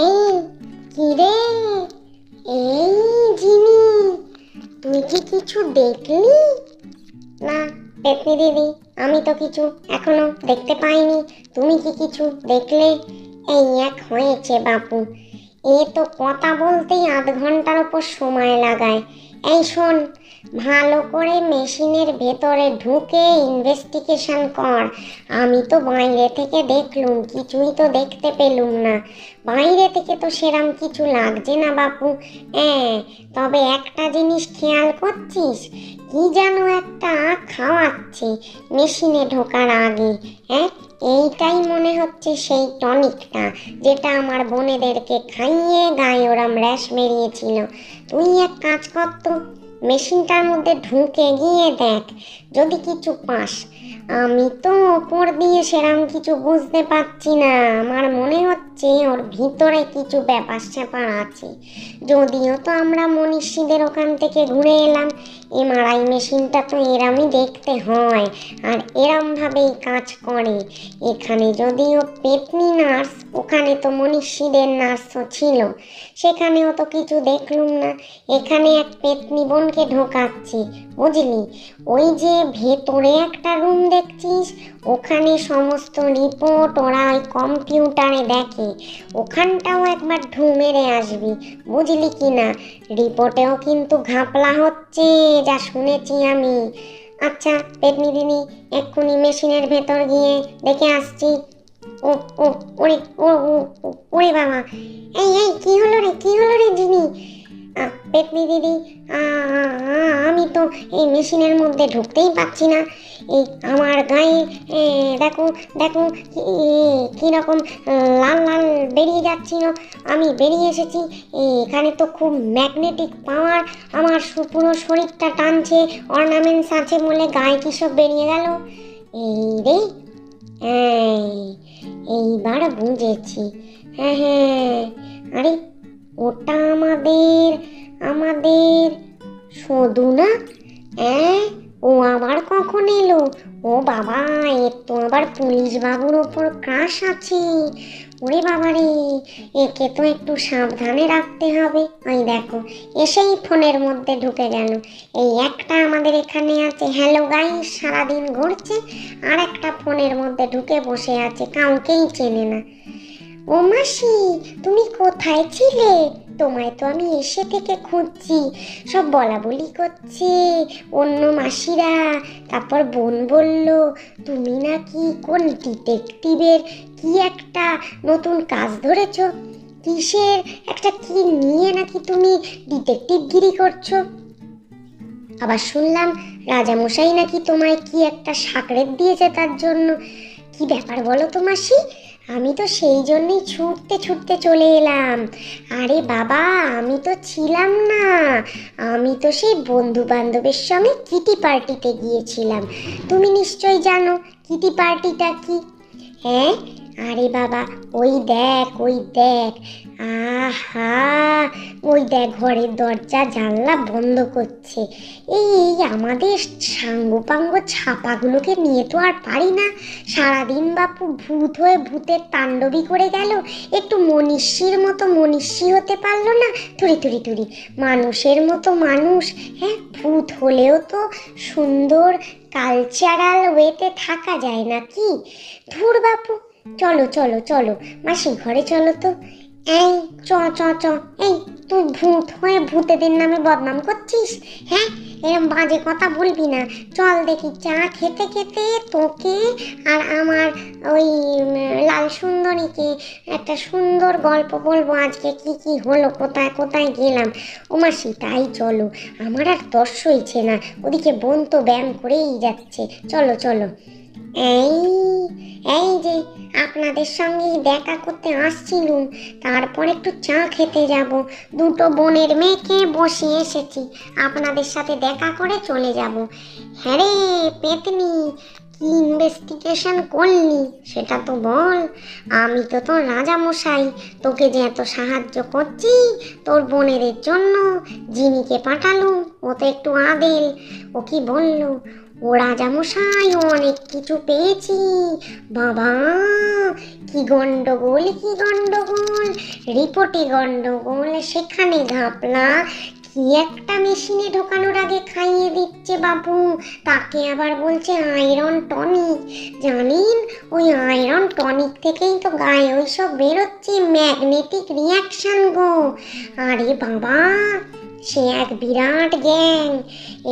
এই কিরে এই জিমি, তুই কি কিছু দেখলি? না পেতনি দিদি, আমি তো কিছু এখনও দেখতে পাইনি। তুমি কি কিছু দেখলে? এই এক হয়েছে বাপু। এ তো কথা বলতেই আধ ঘণ্টার ওপর সময় লাগায়। এই শোন, ভালো করে মেশিনের ভেতরে ঢুকে ইনভেস্টিগেশন কর। আমি তো বাইরে থেকে দেখলুম, কিছুই তো দেখতে পেলুম না। বাইরে থেকে তো সেরাম কিছু লাগছে না বাপু। হ্যাঁ তবে একটা জিনিস খেয়াল করছিস, কি যেন একটা খাওয়াচ্ছে মেশিনে ঢোকার আগে হ্যাঁ? এইটাই মনে হচ্ছে সেই টনিকটা যেটা আমার বোনেদেরকে খাইয়ে গায়ে ওরম র্যাশ বেরিয়েছিল। তুই এক কাজ করতো মেশিনটার মধ্যে ঢুকে গিয়ে দেখ, যদি কিছু পাস। আমি তো ওপর দিয়ে সেরাম কিছু বুঝতে পারছি না, আমার মনে হচ্ছে ওর ভিতরে কিছু ব্যাপার স্যাপার আছে। যদিও তো আমরা মনীষীদের ওখান থেকে ঘুরে এলাম, এমআরআই মেশিনটা তো এরামই দেখতে হয় আর এরমভাবেই কাজ করে। এখানে যদিও পেতনি নার্স, ওখানে তো মনীষীদের নার্সও ছিল, সেখানেও তো কিছু দেখলুম না। এখানে এক পেতনি বোনকে ঢোকাচ্ছি, বুঝলি? ওই যে ভেতরে একটা রুম দেখছিস, ওখানে সমস্ত রিপোর্ট ওরা ওই কম্পিউটারে দেখে। ওখানটাও একবার ঢু মেরে আসবি, বুঝলি কি না? রিপোর্টেও কিন্তু ঘাপলা হচ্ছে, যা শুনেছি আমি। আচ্ছা পেটনি দিনি এক্ষুনি মেশিনের ভেতর গিয়ে দেখে আসছি। ও ও, ওরে ও, ওরে বাবা। এই এই, কি হলো রে, কি হলো রে জিনি? পেতনি দিদি আমি তো এই মেশিনের মধ্যে ঢুকতেই পাচ্ছি না। এই আমার গায়ে দেখো দেখো কীরকম লাল লাল বেরিয়ে যাচ্ছিল। আমি বেরিয়ে এসেছি এখানে তো খুব ম্যাগনেটিক পাওয়ার আমার পুরো শরীরটা টানছে অর্নামেন্টস আছে বলে গায়ে কী সব বেরিয়ে গেল? এই রে এই, এইবার বুঝেছি। হ্যাঁ হ্যাঁ আরে ওটা আমাদের আমাদের। সদু না? হ্যাঁ ও আবার কখন এলো? ও বাবা, এর তো আবার পুলিশ বাবুর ওপর ক্রাশ আছে। ওরে বাবা রে, একে তো একটু সাবধানে রাখতে হবে। ওই দেখো, এসেই ফোনের মধ্যে ঢুকে গেল। এই একটা আমাদের এখানে আছে, হ্যালো গাইস, সারাদিন ঘুরছে। আর একটা ফোনের মধ্যে ঢুকে বসে আছে, কাউকেই চেনে না। ও মাসি তুমি কোথায় ছিলে? তোমায় তো আমি এসে থেকে খুঁজছি। সব বলা বলি করছে অন্য মাসিরা। তারপর বোন বলল, তুমি নাকি কোন ডিটেকটিভের কি একটা নতুন কাজ ধরেছ? কিসের? একটা কি নিয়ে নাকি তুমি ডিটেকটিভগিরি করছ? আবার শুনলাম, রাজামশাই নাকি তোমায় কি একটা সাকরেত দিয়েছে তার জন্য। কি ব্যাপার বলো তো মাসি? আমি তো সেই জন্যই ছুটতে ছুটতে চলে এলাম। আরে বাবা, আমি তো ছিলাম না। আমি তো সেই বন্ধু বান্ধবের সঙ্গে কিটি পার্টিতে গিয়েছিলাম। তুমি নিশ্চয়ই জানো কিটি পার্টিটা কি? হ্যাঁ? আরে বাবা, ওই দেখ ওই দেখ। আহা! ওই দেখ ঘরের দরজা, জানলা বন্ধ করছে। এই এই আমাদের সাঙ্গপাঙ্গ ছাপাগুলোকে নিয়ে তো আর পারি না। সারাদিন বাপু ভূত হয়ে ভূতের তাণ্ডবী করে গেল। একটু মনীষীর মতো মনীষী হতে পারল না। তুরি তুরি তুরি মানুষের মতো মানুষ হ্যাঁ ভূত হলেও তো সুন্দর কালচারাল ওয়েতে থাকা যায় নাকি ধুর বাপু, চলো চলো চলো। মাসি, ঘরে চলো তো। এই, চ চ চ। এই, তুই ভূত হয়ে ভূতেদের নামে বদনাম করছিস? হ্যাঁ? এরম বাজে কথা বলবি না। চল দেখি চা খেতে খেতে তোকে আর আমার ওই লাল সুন্দরীকে একটা সুন্দর গল্প বলব আজকে কি কি হলো, কোথায় কোথায় গেলাম। ও মাসি, তাই চলো। আমার আর দর্শ হইছে না। ওদিকে বোন তো ব্যায়াম করেই যাচ্ছে। চলো চলো। এই এই যে আপনাদের সঙ্গে দেখা করতে আসছিলুম, তারপর একটু চা খেতে যাব। দুটো বোনের মেয়েকে বসিয়ে এসেছি, আপনাদের সাথে দেখা করে চলে যাব। হ্যাঁ রে পেতনি, কি ইনভেস্টিগেশন করলি? সেটা তো বল। আমি তো তোর রাজামশাই, তোকে যে এত সাহায্য করছি, তোর বোনেদের জন্য জিনিকে পাঠালুম, ও তো একটু আদেল। ও কি বলল? ও রাজামশাই, অনেক কিছু পেয়েছি। বাবা, কি গন্ডগোল কি গন্ডগোল। রিপোর্টে গন্ডগোল, সেখানে ঘাপলা। কি একটা মেশিনে ঢোকানোর আগে খাইয়ে দিচ্ছে বাবু। তাকে আবার বলছে আয়রন টনিক। জানেন, ওই আয়রন টনিক থেকেই তো গায়ে ওইসব বেরোচ্ছে, ম্যাগনেটিক রিয়াকশন গো। আরে বাবা সে এক বিরাট গ্যাং।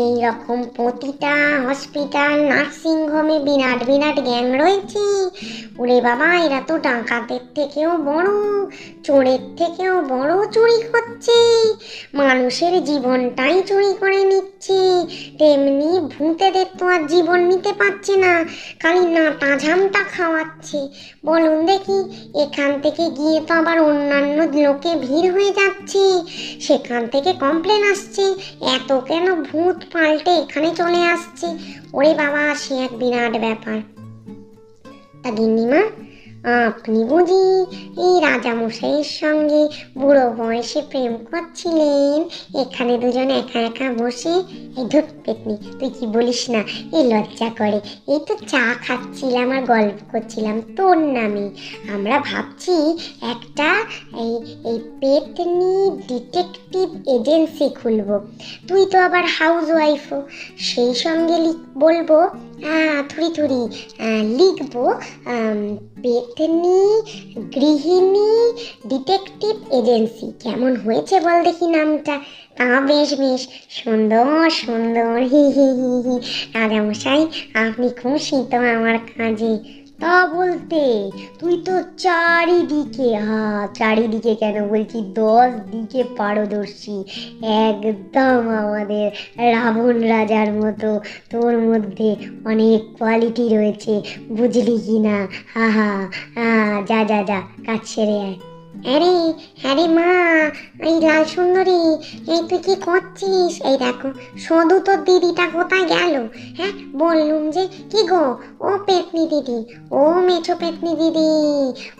এই রকম প্রতিটা হসপিটাল নার্সিং হোমে বিরাট বিরাট গ্যাং রয়েছে। ওরে বাবা, এরা তো ডাকাতের থেকেও বড়, চোরের থেকেও বড় চুরি করছে। মানুষের জীবনটাই চুরি করে নিচ্ছে। তেমনি ভূতেদের তো আর জীবন নিতে পারছে না, খালি নাটা ঝামটা খাওয়াচ্ছে। বলুন দেখি, এখান থেকে গিয়ে তো আবার অন্যান্য লোকে ভিড় হয়ে যাচ্ছে। সেখান থেকে কমপ্লেন আসছে, এত কেন ভূত পাল্টে এখানে চলে আসছে? ওরে বাবা, সে এক বিরাট ব্যাপার। তা গিন্নিমা আপনি বুঝি এই রাজামশাইয়ের সঙ্গে বুড়ো বয়সে প্রেম করছিলেন? এখানে দুজন একা একা বসে? এই ধুত পেতনি, তুই কি বলিস না? এই লজ্জা করে। এই তো চা খাচ্ছিলাম আর গল্প করছিলাম তোর নামে। আমরা ভাবছি একটা এই এই পেতনি ডিটেকটিভ এজেন্সি খুলবো। তুই তো আবার হাউস ওয়াইফও সেই সঙ্গে বলব থুড়ি থুড়ি লিখব। পেতনি গৃহিণী ডিটেকটিভ এজেন্সি কেমন হয়েছে বল দেখি নামটা। তা বেশ বেশ। সুন্দর সুন্দর। হি হি হি হি। রাজামশাই, আপনি খুশি তো আমার কাজে। তা বলতে, তুই তো চারিদিকে হা চারিদিকে কেন বলছি? দশ দিকে পারদর্শী, একদম আমাদের রাবণ রাজার মতো, তোর মধ্যে অনেক কোয়ালিটি রয়েছে, বুঝলি কি না হা হা যা যা যা, কাজ ছেড়ে আয়। আরে আরে মা, এই লাল সুন্দরী, এই তুই কি করছিস? এই দেখো সদু তোর দিদিটা কোথায় গেল? হ্যাঁ বললুম যে, কি গো, ও পেতনি দিদি, ও মেছো পেতনি দিদি,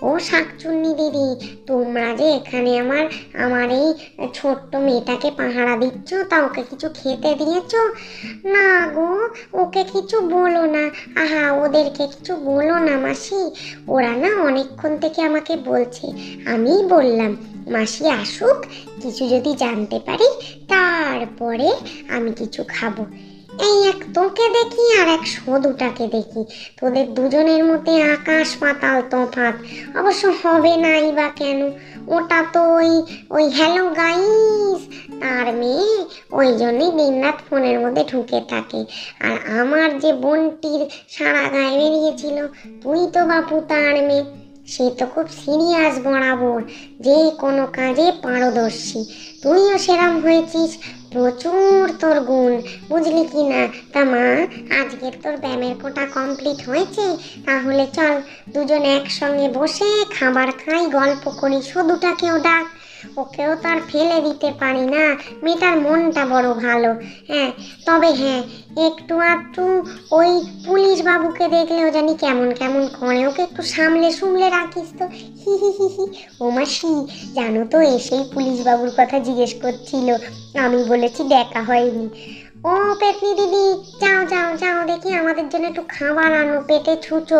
ও শাকচুন্নি দিদি, তোমরা যে এখানে আমার আমার এই ছোট্ট মেয়েটাকে পাহারা দিচ্ছ, তা ওকে কিছু খেতে দিয়েছ? না গো, ওকে কিছু বলো না। আহা, ওদেরকে কিছু বলো না মাসি। ওরা না অনেকক্ষণ থেকে আমাকে বলছে আমিই বললাম, মাসি আসুক, কিছু যদি জানতে পারি, তারপরে আমি কিছু খাব। এই এক তোকে দেখি আর এক সদুটাকে দেখি। তোদের দুজনের মধ্যে আকাশ পাতাল তফাৎ। অবশ্য হবে নাই বা কেন? ওটা তো ওই ওই হ্যালো গাইস তার মেয়ে ওই জন্যই দিনরাত ফোনের মধ্যে ঢুকে থাকে। আর আমার যে বোনটির সারা গায়ে বেরিয়েছিল, তুই তো বাপু তার মেয়ে। সে তো খুব সিরিয়াস বরাবর, যে কোনো কাজে পারদর্শী। তুইও সেরম হয়েছিস, প্রচুর তোর গুণ, বুঝলি কি না? তা মা, আজকের তোর ব্যায়ামের কোটা কমপ্লিট হয়েছে? তাহলে চল, দুজন একসঙ্গে বসে খাবার খাই, গল্প করি শুধুটাকেও ডাক। ওকেও তো আর ফেলে দিতে পারি না। মেয়েটার মনটা বড় ভালো। হ্যাঁ তবে হ্যাঁ একটু আধটু ওই পুলিশ বাবুকে দেখলেও জানি কেমন কেমন করে। ওকে একটু সামলে সুমলে রাখিস তো। হি হি হি হি। ও মাসি, জানো তো, এসেই পুলিশ বাবুর কথা জিজ্ঞেস করছিল। আমি বলেছি দেখা হয়নি। ও পেতনি দিদি, যাও যাও যাও, দেখি আমাদের জন্য একটু খাবার আনো, পেটে ছুচো।